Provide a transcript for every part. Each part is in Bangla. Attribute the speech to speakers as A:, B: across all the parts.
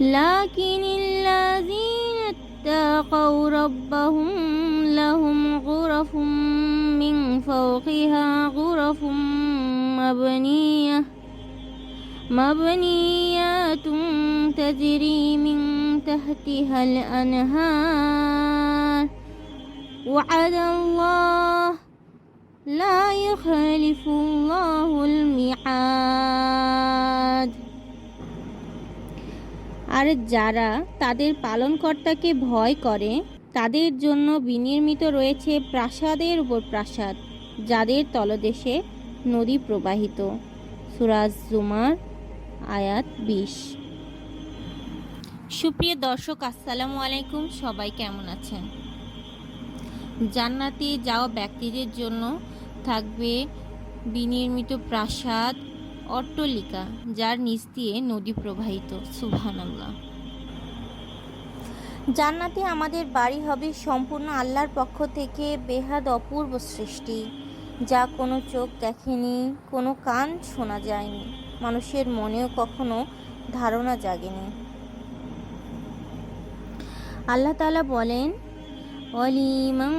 A: لكن الذين اتقوا ربهم لهم غرف من فوقها غرف مبنية مبنيات تجري من تحتها الأنهار. وعد الله لا يخلف الله الميعاد. আর যারা তাদের পালনকর্তাকে ভয় করে, তাদের জন্য বিনির্মিত রয়েছে প্রাসাদের উপর প্রাসাদ, যাদের তলদেশে নদী প্রবাহিত। সুরাজ জুমার, আয়াত বিশ। সুপ্রিয় দর্শক, আসসালামু আলাইকুম। সবাই কেমন আছেন? জান্নাতে যাওয়া ব্যক্তিদের জন্য থাকবে বিনির্মিত প্রাসাদ অট্টলিকা, যার নিচ দিয়ে নদী প্রবাহিত, সুবহানাল্লাহ। জান্নাতে আমাদের বাড়ি হবে সম্পূর্ণ আল্লাহর পক্ষ থেকে বেহাদ অপূর্ব সৃষ্টি, যা কোনো চোখ দেখেনি, কোনো কান শোনা যায়নি, মানুষের মনেও কখনো ধারণা জাগেনি। আল্লাহ তাআলা বলেন, অলিমান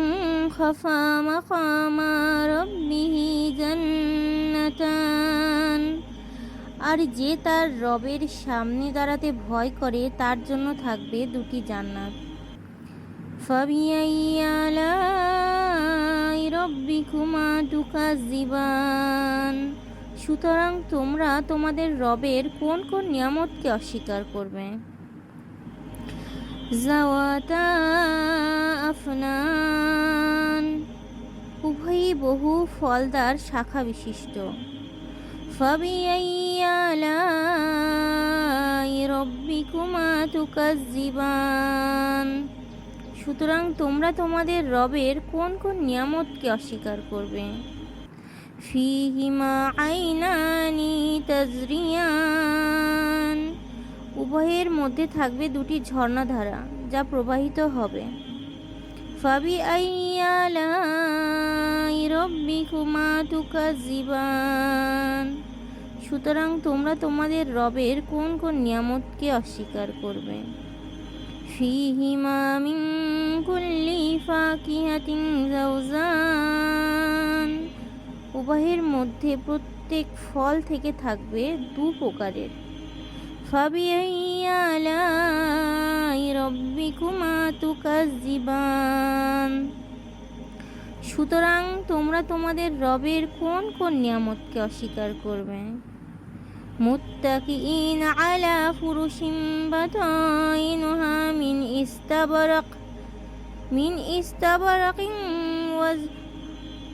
A: খাফা মাকামা রব্বিহি আর যে তার রবের সামনে দাঁড়াতে ভয় করে, তার জন্য থাকবে দুটি জান্নাত। সুতরাং তোমরা তোমাদের রবের কোন কোন নিয়ামতকে অস্বীকার করবে? আফনান। উভয়ই বহু ফলদার শাখা বিশিষ্ট। فبأي آلاء ربكما تكذبان সুতরাং তোমরা তোমাদের রবের কোন কোন নিয়ামতকে অস্বীকার করবে ফিহিমা আইনানি তাজরিয়ান উভয়ের মধ্যে থাকবে দুটি ঝর্ণাধারা যা প্রবাহিত হবে ফাবি আইয়ালাই রব্বিকুমা তুকাজিবান সুতরাং তোমরা তোমাদের রবের কোন কোন নিয়ামতকে অস্বীকার করবে? উভয়ের মধ্যে প্রত্যেক ফল থেকে থাকবে দু প্রকারের। সুতরাং তোমরা তোমাদের রবের কোন কোন নিয়ামতকে অস্বীকার করবে? মুত্তাকিইন আলা ফুরুশিম বাতাইনুহা মিন ইস্তাবরাক মিন ইস্তাবরাকিন ওয়াজ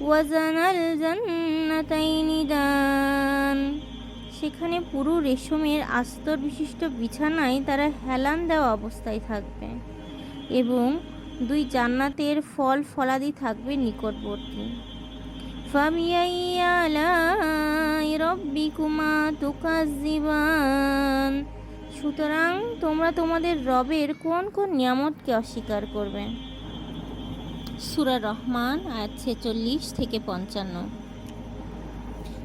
A: ওয়াজানাল জান্নাতাইনি দান সেখানে পুরো রেশমের আস্তর বিশিষ্ট বিছানায় তারা হেলান দেওয়া অবস্থায় থাকবে এবং দুই জান্নাতের ফল ফলাদি থাকবে নিকটবর্তী। আলাই রব্বিকুমা তুকাজ্জিবান। সুতরাং তোমরা তোমাদের রবের কোন কোন নিয়ামতকে অস্বীকার করবে? সুরা রহমান, আয়াত ছেচল্লিশ থেকে পঞ্চান্ন।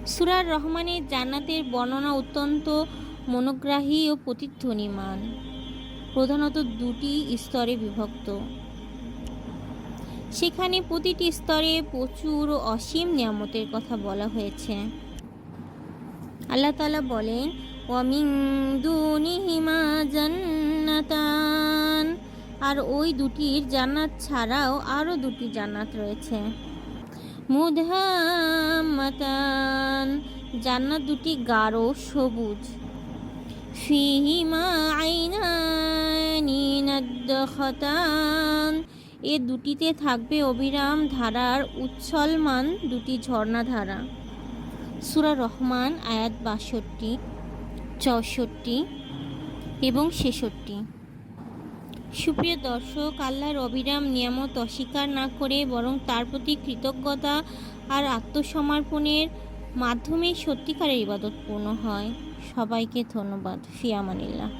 A: সুরার রহমানের জান্নাতের বর্ণনা অত্যন্ত মনোগ্রাহী ও প্রতিধ্বনিমান। প্রধানত দুটি স্তরে বিভক্ত। সেখানে প্রতিটি স্তরে প্রচুর ও অসীম নিয়ামতের কথা বলা হয়েছে। আল্লাহ তালা বলেন ওয়ামিং দুনিহিমা জান্নাতান আর ওই দুটির জান্নাত ছাড়াও আরও দুটি জান্নাত রয়েছে। মুদহামাতান, জান্নাত দুটি গাঢ় সবুজ। ফিহিমা আইনানি এ দুটিতে থাকবে অবিরাম ধারার উচ্ছলমান দুটি ঝর্ণাধারা। সুরা রহমান আয়াত বাষট্টি, চৌষট্টি এবং ছেষট্টি। সুপ্রিয় দর্শক, আল্লাহর অবিরাম নিয়ামত অস্বীকার না করে বরং তার প্রতি কৃতজ্ঞতা আর আত্মসমর্পণের মাধ্যমে সত্যিকারের ইবাদত পূর্ণ হয়। সবাইকে ধন্যবাদ। ফিয়ামানিল্লাহ।